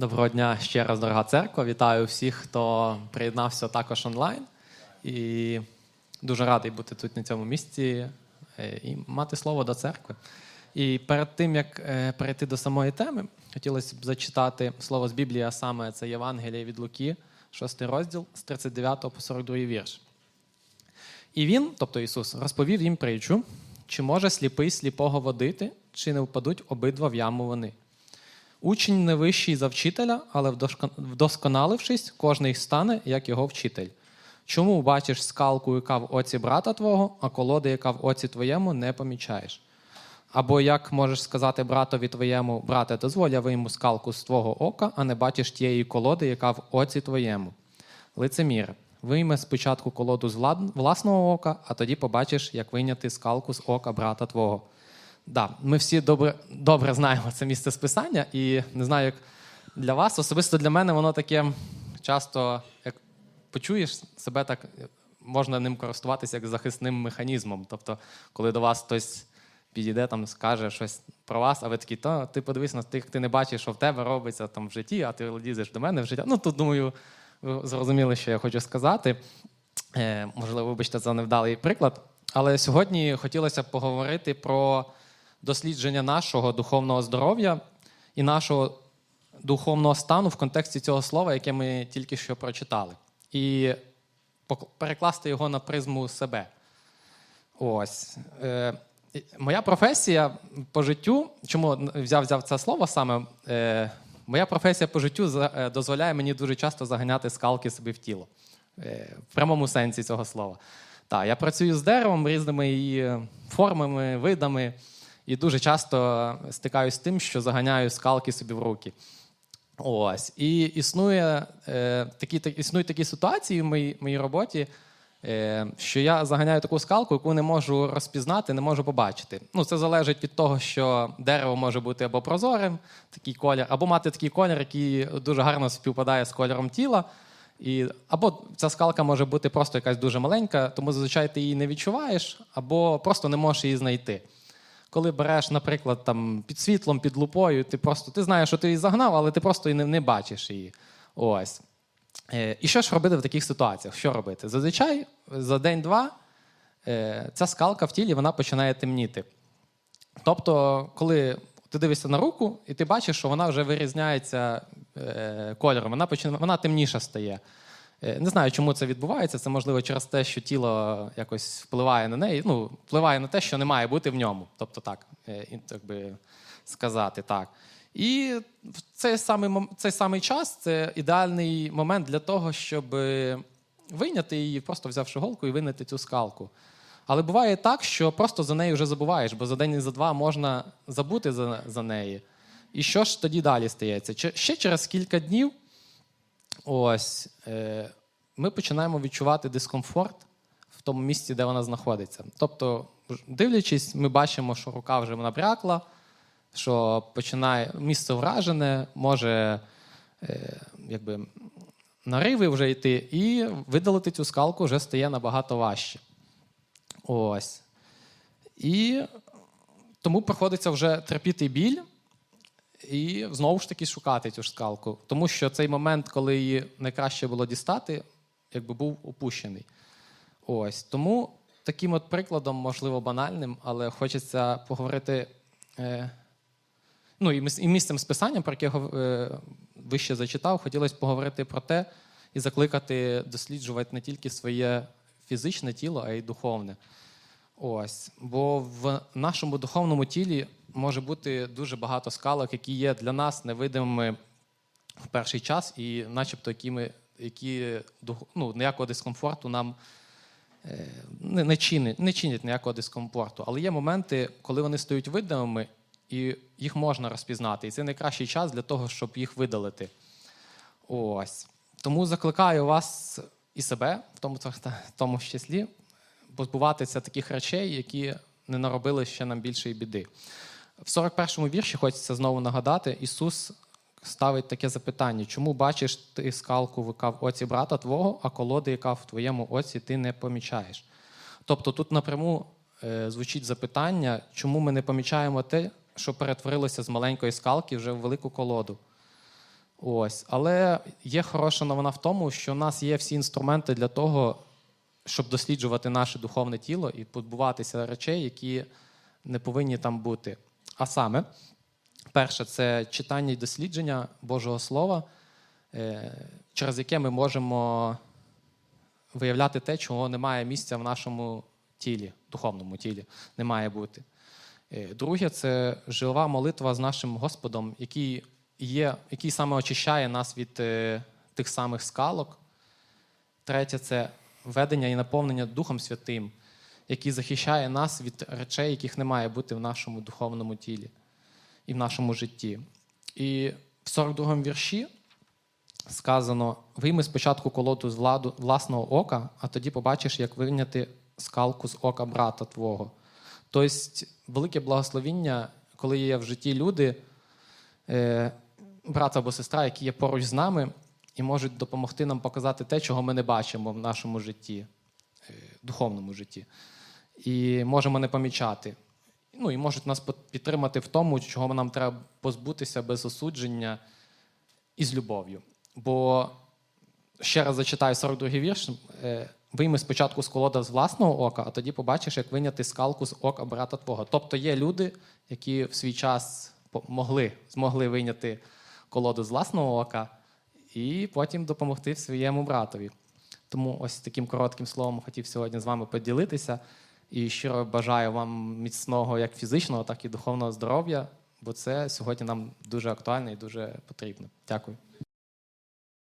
Доброго дня ще раз, дорога церква. Вітаю всіх, хто приєднався також онлайн. І дуже радий бути тут на цьому місці е, і мати слово до церкви. І перед тим, як е, перейти до самої теми, хотілося б зачитати слово з Біблії, а саме це Євангеліє від Луки, 6 розділ з 39 по 42 вірш. І він, тобто Ісус, розповів їм притчу, чи може сліпий сліпого водити, чи не впадуть обидва в яму вони. Учень не вищий за вчителя, але вдосконалившись, кожний стане, як його вчитель. Чому бачиш скалку, яка в оці брата твого, а колоди, яка в оці твоєму, не помічаєш? Або як можеш сказати братові твоєму, брате, дозволь, я вийму скалку з твого ока, а не бачиш тієї колоди, яка в оці твоєму. Лицемір, вийме спочатку колоду з власного ока, а тоді побачиш, як вийняти скалку з ока брата твого. Да, ми всі добре, добре знаємо це місце списання, і не знаю, як для вас. Особисто для мене воно таке часто, як почуєш себе так, можна ним користуватися як захисним механізмом. Тобто, коли до вас хтось підійде, там скаже щось про вас, а ви такі, то ти подивись на тих, ти не бачиш, що в тебе робиться там в житті, а ти лізеш до мене в життя. Ну тут думаю, ви зрозуміли, що я хочу сказати. Е, можливо, вибачте за невдалий приклад. Але сьогодні хотілося б поговорити про дослідження нашого духовного здоров'я і нашого духовного стану в контексті цього слова, яке ми тільки що прочитали, і перекласти його на призму себе. Ось. Е, моя професія по життю, чому взяв взяв це слово саме? Е, моя професія по життю е, дозволяє мені дуже часто заганяти скалки собі в тіло. Е, в прямому сенсі цього слова. Так, я працюю з деревом, різними її формами, видами, і дуже часто стикаюся з тим, що заганяю скалки собі в руки. Ось. І існує, е, такі, так, існують такі ситуації в моїй, моїй роботі, е, що я заганяю таку скалку, яку не можу розпізнати, не можу побачити. Ну, це залежить від того, що дерево може бути або прозорим, такий колір, або мати такий колір, який дуже гарно співпадає з кольором тіла. І, або ця скалка може бути просто якась дуже маленька, тому зазвичай ти її не відчуваєш, або просто не можеш її знайти. Коли береш, наприклад, там, під світлом, під лупою, ти просто ти знаєш, що ти її загнав, але ти просто і не, не бачиш її. Ось. Е, і що ж робити в таких ситуаціях? Що робити? Зазвичай за день-два е, ця скалка в тілі вона починає темніти. Тобто, коли ти дивишся на руку, і ти бачиш, що вона вже вирізняється е, кольором, вона, починає, вона темніша стає. Е, Не знаю, чому це відбувається. Це можливо через те, що тіло якось впливає на неї, ну, впливає на те, що не має бути в ньому. Тобто так, е, так би сказати так. І в цей самий, цей самий час це ідеальний момент для того, щоб е, вийняти її, просто взявши голку і вийняти цю скалку. Але буває так, що просто за нею вже забуваєш, бо за день і за два можна забути за, за неї. І що ж тоді далі стається? Ще через кілька днів ось, е, ми починаємо відчувати дискомфорт в тому місці, де вона знаходиться. Тобто, дивлячись, ми бачимо, що рука вже набрякла, що починає місце вражене, може е, якби, нариви вже йти, і видалити цю скалку вже стає набагато важче. Ось. І тому приходиться вже терпіти біль і знову ж таки шукати цю ж скалку. Тому що цей момент, коли її найкраще було дістати, якби був опущений. Ось. Тому таким от прикладом, можливо, банальним, але хочеться поговорити. Е, ну, і, міс- і місцем списання, про яке я е, вище зачитав, хотілося поговорити про те і закликати досліджувати не тільки своє фізичне тіло, а й духовне. Ось. Бо в нашому духовному тілі може бути дуже багато скалок, які є для нас невидимими в перший час, і начебто які, ми, які ну, ніякого дискомфорту нам е, не, не, чинять, не чинять ніякого дискомфорту. Але є моменти, коли вони стають видимими, і їх можна розпізнати. І це найкращий час для того, щоб їх видалити. Ось. Тому закликаю вас і себе, в тому, в тому числі, позбуватися таких речей, які не наробили ще нам більшої біди. В 41-му вірші хочеться знову нагадати, Ісус ставить таке запитання: чому бачиш ти скалку, яка в оці брата твого, а колоди, яка в твоєму оці, ти не помічаєш? Тобто тут напряму е, звучить запитання, чому ми не помічаємо те, що перетворилося з маленької скалки вже в велику колоду. Ось. Але є хороша новина в тому, що в нас є всі інструменти для того, щоб досліджувати наше духовне тіло і позбуватися речей, які не повинні там бути. А саме, перше, це читання і дослідження Божого Слова, е, через яке ми можемо виявляти те, чого немає місця в нашому тілі, духовному тілі, не має бути. Е, Друге, це жива молитва з нашим Господом, який, є, який саме очищає нас від е, тих самих скалок. Третє це ведення і наповнення Духом Святим, який захищає нас від речей, яких не має бути в нашому духовному тілі і в нашому житті. І в 42-му вірші сказано: вийми спочатку колоду з владу власного ока, а тоді побачиш, як вийняти скалку з ока брата твого. Тобто, велике благословіння, коли є в житті люди, е, брат або сестра, які є поруч з нами і можуть допомогти нам показати те, чого ми не бачимо в нашому житті, е, духовному житті. І можемо не помічати. Ну і можуть нас підтримати в тому, чого нам треба позбутися без осудження і з любов'ю. Бо ще раз зачитаю 42-й вірш. Е, Вийми спочатку з колода з власного ока, а тоді побачиш, як виняти скалку з ока брата твого. Тобто є люди, які в свій час могли, змогли вийняти колоду з власного ока і потім допомогти своєму братові. Тому ось таким коротким словом хотів сьогодні з вами поділитися. І щиро бажаю вам міцного як фізичного, так і духовного здоров'я, бо це сьогодні нам дуже актуально і дуже потрібно. Дякую.